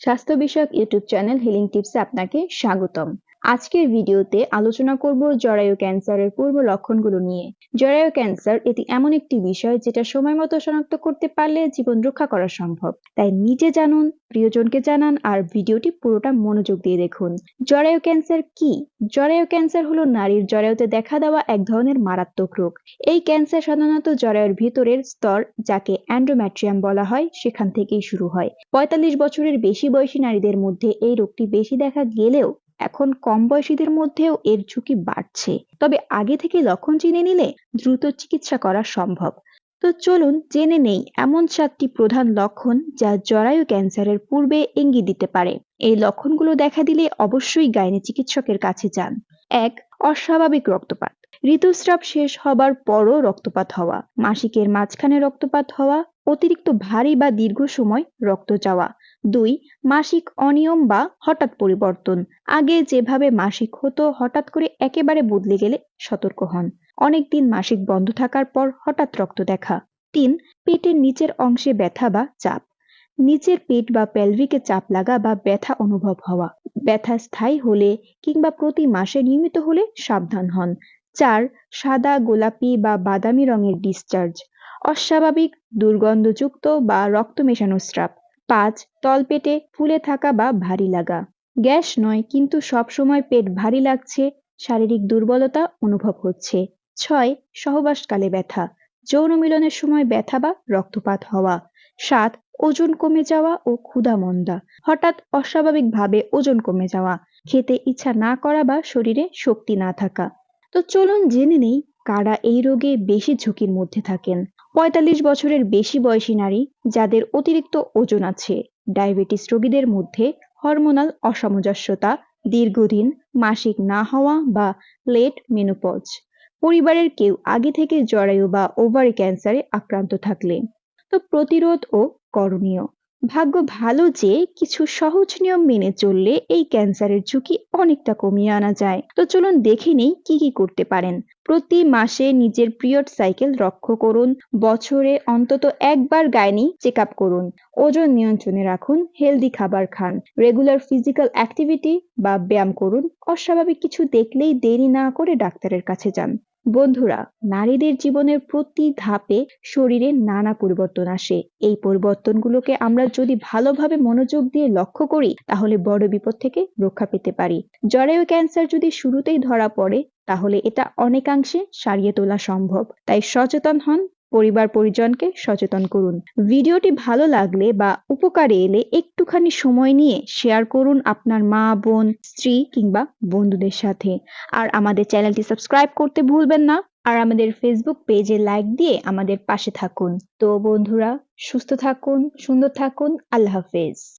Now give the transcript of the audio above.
স্বাস্থ্য বিষয়ক YouTube channel healing টিপসে আপনাকে স্বাগতম। আজকের ভিডিওতে আলোচনা করব জরায়ু ক্যান্সারের পূর্ব লক্ষণগুলো নিয়ে। জরায়ু ক্যান্সার এটি এমন একটি বিষয় যেটা সময় মতো শনাক্ত করতে পারলে জীবন রক্ষা করা সম্ভব। তাই নিজে জানুন, প্রিয়জনকে জানান আর ভিডিওটি পুরোটা মনোযোগ দিয়ে দেখুন। জরায়ু ক্যান্সার কি? জরায়ু ক্যান্সার হলো নারীর জরায়ুতে দেখা দেওয়া এক ধরনের মারাত্মক রোগ। এই ক্যান্সার সাধারণত জরায়ুর ভিতরের স্তর, যাকে অ্যান্ড্রোম্যাট্রিয়াম বলা হয়, সেখান থেকেই শুরু হয়। পঁয়তাল্লিশ বছরের বেশি বয়সী নারীদের মধ্যে এই রোগটি বেশি দেখা গেলেও এখন কম বয়সীদের মধ্যেও এর ঝুঁকি বাড়ছে। তবে আগে থেকে লক্ষণ চিনে নিলে দ্রুত চিকিৎসা করা সম্ভব। তো চলুন জেনে নেই এমন সাতটি প্রধান লক্ষণ যা জরায়ু ক্যান্সারের পূর্বে ইঙ্গিত দিতে পারে। এই লক্ষণগুলো দেখা দিলে অবশ্যই গাইনি চিকিৎসকের কাছে যান। এক, অস্বাভাবিক রক্তপাত। ঋতুস্রাব শেষ হবার পরও রক্তপাত হওয়া, মাসিকের মাঝখানে রক্তপাত হওয়া, অতিরিক্ত ভারী বা দীর্ঘ সময় রক্ত যাওয়া দুই, মাসিক অনিয়ম বা হঠাৎ পরিবর্তন। আগে যেভাবে মাসিক হতো, হঠাৎ করে একেবারে বদলে গেলে সতর্ক হন। অনেকদিন মাসিক বন্ধ থাকার পর হঠাৎ রক্ত দেখা। তিন, পেটের নিচের অংশে ব্যথা বা চাপ। নিচের পেট বা পেলভিকে চাপ লাগা বা ব্যথা অনুভব হওয়া। ব্যথা স্থায়ী হলে কিংবা প্রতি মাসে নিয়মিত হলে সাবধান হন। চার সাদা গোলাপি বা বাদামি রঙের ডিসচার্জ অস্বাভাবিক দুর্গন্ধযুক্ত বা রক্ত মেশানো স্রাব, পাঁচ তলপেটে ফুলে থাকা বা ভারী লাগা, গ্যাস নয় কিন্তু সব সময় পেট ভারী লাগছে, শারীরিক দুর্বলতা অনুভব হচ্ছে, ছয় সহবাসকালে ব্যথা, যৌন মিলনের সময় ব্যথা বা রক্তপাত হওয়া, সাত ওজন কমে যাওয়া ও ক্ষুধা মন্দা, হঠাৎ অস্বাভাবিকভাবে ওজন কমে যাওয়া, খেতে ইচ্ছা না করা বা শরীরে শক্তি না থাকা তো চলুন জেনে নেই কারা এই রোগে বেশি ঝুঁকির মধ্যে থাকেন। পঁয়তাল্লিশ বছরের বেশি বয়সী নারী যাদের অতিরিক্ত ওজন আছে, ডায়াবেটিস রোগীদের মধ্যে হরমোনাল অসামঞ্জস্যতা, দীর্ঘদিন মাসিক না হওয়া বা লেট মেনোপজ। পরিবারের কেউ আগে থেকে জরায়ু বা ওভারি ক্যান্সারে আক্রান্ত থাকলে। তো প্রতিরোধ ও করণীয়। ভাগ্য ভালো যে কিছু সহজ নিয়ম মেনে চললে এই ক্যান্সারের ঝুঁকি অনেকটা কমিয়ে আনা যায়। তো চলুন দেখে নেই কি কি করতে পারেন। প্রতি মাসে নিজের পিরিয়ড সাইকেল রক্ষ করুন। বছরে অন্তত একবার গাইনি চেক আপ করুন। ওজন নিয়ন্ত্রণে রাখুন। হেলদি খাবার খান। রেগুলার ফিজিক্যাল অ্যাক্টিভিটি বা ব্যায়াম করুন। অস্বাভাবিক কিছু দেখলেই দেরি না করে ডাক্তারের কাছে যান। বন্ধুরা, নারীদের জীবনের প্রতি ধাপে শরীরে নানা পরিবর্তন আসে। এই পরিবর্তনগুলোকে আমরা যদি ভালোভাবে মনোযোগ দিয়ে লক্ষ্য করি, তাহলে বড় বিপদ থেকে রক্ষা পেতে পারি। জরায়ু ক্যান্সার যদি শুরুতেই ধরা পড়ে, তাহলে এটা অনেকাংশে সারিয়ে তোলা সম্ভব। তাই সচেতন হন পরিবার পরিজনকে সচেতন করুন। ভিডিওটি ভালো লাগলে বা উপকারে এলে একটুখানি সময় নিয়ে শেয়ার করুন আপনার মা, বোন, স্ত্রী কিংবা বন্ধুদের সাথে। আর আমাদের চ্যানেলটি সাবস্ক্রাইব করতে ভুলবেন না। আর আমাদের ফেসবুক পেজে লাইক দিয়ে আমাদের পাশে থাকুন। তো বন্ধুরা, সুস্থ থাকুন, সুন্দর থাকুন, আল্লাহ হাফেজ।